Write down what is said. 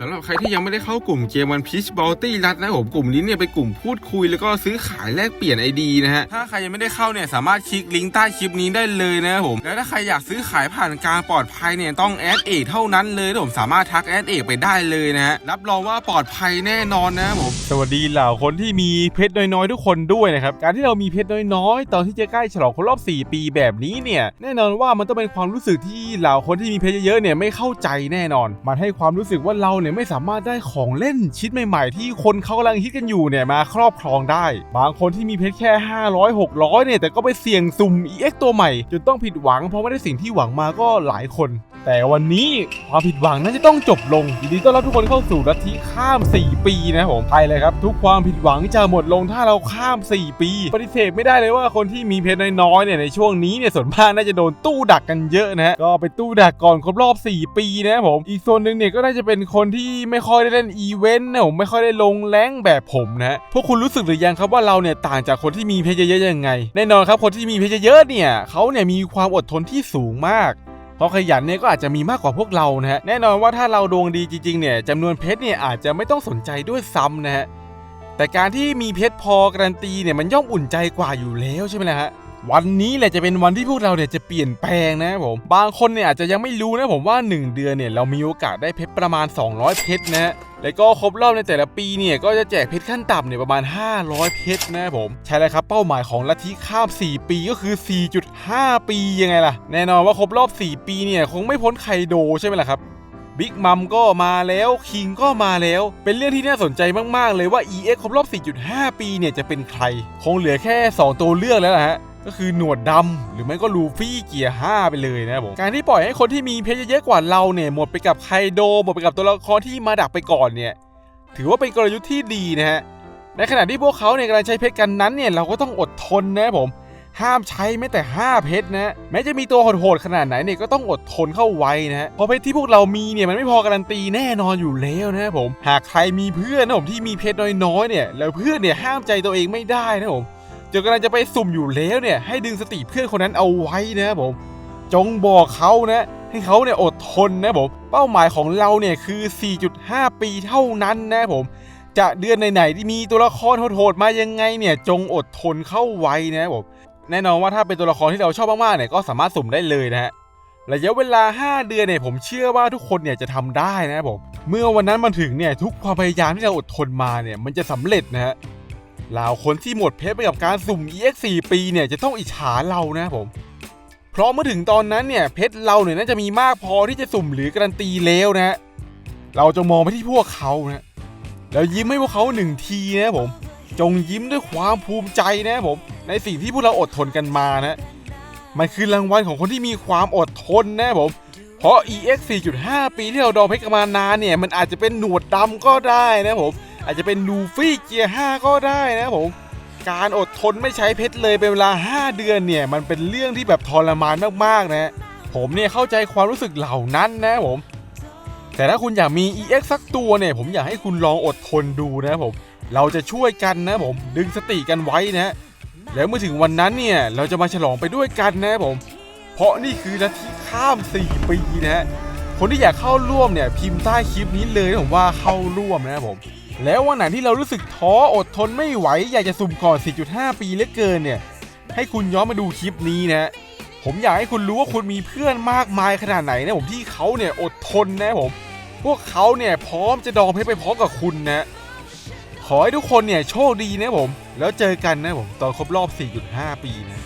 สำหรับใครที่ยังไม่ได้เข้ากลุ่มเกมวันพีชบอลตี้รัดนะผมกลุ่มนี้เนี่ยเป็นกลุ่มพูดคุยแล้วก็ซื้อขายแลกเปลี่ยนไอดีนะฮะถ้าใครยังไม่ได้เข้าเนี่ยสามารถคลิกลิงก์ใต้คลิปนี้ได้เลยนะผมแล้วถ้าใครอยากซื้อขายผ่านการปลอดภัยเนี่ยต้องแอดเอกเท่านั้นเลยผมสามารถทักแอดเอกไปได้เลยนะฮะรับรองว่าปลอดภัยแน่นอนนะผมสวัสดีเหล่าคนที่มีเพชรน้อยๆทุกคนด้วยนะครับการที่เรามีเพชรน้อยๆ ตอนที่จะใกล้ฉลองครบรอบ 4 ปีแบบนี้เนี่ยแน่นอนว่ามันต้องเป็นความรู้สึกที่เหล่าคนที่มีเพชรเยอะๆเนี่ยไม่เข้าใจแน่นอน มันให้ความรู้สึกว่าเราเนี่ยไม่สามารถได้ของเล่นชิ้นใหม่ๆ ที่คนเขากำลังฮิตกันอยู่เนี่ยมาครอบครองได้ บางคนที่มีเพชรแค่ 500 600เนี่ยแต่ก็ไปเสี่ยงสุ่ม EX ตัวใหม่จนต้องผิดหวังเพราะไม่ได้สิ่งที่หวังมาก็หลายคน แต่วันนี้ความผิดหวังนั้นจะต้องจบลงยินดีต้อนรับทุกคนเข้าสู่ลัทธิข้าม 4 ปีนะผมไปเลยครับ ทุกความผิดหวังจะหมดลงถ้าเราข้าม 4 ปี ปฏิเสธไม่ได้เลยว่าคนที่มีเพชรน้อยๆเนี่ยในช่วงนี้เนี่ยส่วนมากน่าจะโดนตู้ดักกันเยอะนะฮะก็ไปตู้ดักก่อนครบรอบ 4 ปีนะผม อีกส่วนหนึ่งเนี่ยก็น่าจะเป็นคนที่ไม่ค่อยได้เล่นอีเวนต์นะผมไม่ค่อยได้ลงแรงแบบผมนะพวกคุณรู้สึกหรือยังครับว่าเราเนี่ยต่างจากคนที่มีเพชรเยอะๆยังไง แน่นอนครับคนที่มีเพชรเยอะเนี่ยเขาเนี่ยมีความอดทนที่สูงมาก เพราะขยันเนี่ยก็อาจจะมีมากกว่าพวกเรานะฮะแน่นอนว่าถ้าเราดวงดีจริงๆเนี่ยจำนวนเพชรเนี่ยอาจจะไม่ต้องสนใจด้วยซ้ำนะฮะแต่การที่มีเพชรพอการันตีเนี่ยมันย่อมอุ่นใจกว่าอยู่แล้วใช่ไหมล่ะฮะ วันนี้แหละจะเป็นวันที่พวกเราเนี่ยจะเปลี่ยนแปลงนะผมบางคนเนี่ยอาจจะยังไม่รู้นะผมว่า 1 เดือนเนี่ยเรามีโอกาสได้เพชรประมาณ 200 เพชรนะแล้วก็ครบรอบในแต่ละปีเนี่ยก็จะแจกเพชรขั้นต่ำเนี่ยประมาณ 500 เพชรนะผม ใช่แล้วครับเป้าหมายของลัทธิข้าม 4 ปีก็คือ 4.5 ปียังไงล่ะ แน่นอนว่าครบรอบ 4 ปีเนี่ยคงไม่พ้นไคโดใช่ไหมล่ะครับบิ๊กมัมก็มาแล้วคิงก็มาแล้ว เป็นเรื่องที่น่าสนใจมาก ๆ เลยว่า EX ครบรอบ 4.5 ปีเนี่ยจะเป็นใคร คงเหลือแค่ 2 ตัวเลือกแล้วล่ะฮะ ก็คือหนวดดำหรือไม่ก็ลูฟี่เกียร์5ไปเลยนะครับผมการที่ปล่อยให้คนที่มีเพชรเยอะกว่าเราเนี่ยหมดไปกับไคโดหมดไปกับตัวละครที่มาดักไปก่อนเนี่ยถือว่าเป็นกลยุทธ์ที่ดีนะฮะในขณะที่พวกเขาเนี่ยกำลังใช้เพชรกันนั้นเนี่ยเราก็ต้องอดทนนะครับผมห้ามใช้แม้แต่ 5 เพชรนะแม้จะมีตัวโหดๆขนาดไหนเนี่ยก็ต้องอดทนเข้าไว้นะฮะเพราะเพชรที่พวกเรามีเนี่ยมันไม่พอการันตีแน่นอนอยู่แล้วนะผมหากใครมีเพื่อนนะผมที่มีเพชรน้อยๆเนี่ยแล้วเพื่อนเนี่ยห้ามใจตัวเองไม่ได้นะผม จนกำลังจะไปสุ่มอยู่แล้วเนี่ยให้ดึงสติเพื่อนคนนั้นเอาไว้นะผมจงบอกเขานะให้เขาเนี่ยอดทนนะผมเป้าหมายของเราเนี่ยคือ 4.5 ปีเท่านั้นนะผมจะเดือนไหนๆที่มีตัวละครโหดๆมายังไงเนี่ยจงอดทนเข้าไว้นะผมแน่นอนว่าถ้าเป็นตัวละครที่เราชอบมากๆเนี่ยก็สามารถสุ่มได้เลยนะฮะระยะเวลา 5 เดือนเนี่ยผมเชื่อว่าทุกคนเนี่ยจะทำได้นะผมเมื่อวันนั้นมันถึงเนี่ยทุกความพยายามที่เราอดทนมาเนี่ยมันจะสำเร็จนะฮะ เหล่าคนที่หมดเพชรไปกับการสุ่ม EX 4 ปีเนี่ยจะต้องอิจฉาเรานะผม เพราะเมื่อถึงตอนนั้นเนี่ยเพชรเราเนี่ยน่าจะมีมากพอที่จะสุ่มหรือการันตีแล้วนะ เราจะมองไปที่พวกเขานะแล้วยิ้มให้พวกเขาหนึ่งทีนะผม จงยิ้มด้วยความภูมิใจนะผม ในสิ่งที่พวกเราอดทนกันมานะมันคือรางวัลของคนที่มีความอดทนนะผม เพราะ EX 4.5 ปีที่เราดองเพชรกันมานานเนี่ย มันอาจจะเป็นหนวดดำก็ได้นะผม อาจจะเป็นลูฟี่เกียร์5ก็ได้นะผมการอดทนไม่ใช้เพชรเลยเป็นเวลา 5 เดือนเนี่ยมันเป็นเรื่องที่แบบทรมานมากๆนะ ผมเนี่ยเข้าใจความรู้สึกเหล่านั้นนะผม แต่ถ้าคุณอยากมี EX สักตัวเนี่ย ผมอยากให้คุณลองอดทนดูนะผม เราจะช่วยกันนะผมดึงสติกันไว้นะ แล้วเมื่อถึงวันนั้นเนี่ยเราจะมาฉลองไปด้วยกันนะผม เพราะนี่คือนาทีข้าม 4 ปีนะคนที่อยากเข้าร่วมเนี่ยพิมพ์ใต้คลิปนี้เลยนะผมว่าเข้าร่วมนะผม แล้ววันไหนที่เรารู้สึกท้ออดทนไม่ไหว อยากจะสุ่มก่อน 4.5 ปีเหลือเกินเนี่ย ให้คุณย้อนมาดูคลิปนี้นะ ผมอยากให้คุณรู้ว่าคุณมีเพื่อนมากมายขนาดไหนนะผมที่เขาเนี่ยอดทนนะผม พวกเขาเนี่ยพร้อมจะดองเพชรไปพร้อมกับคุณนะ ขอให้ทุกคนเนี่ยโชคดีนะผม แล้วเจอกันนะผมตอนครบรอบ 4.5 ปีนะ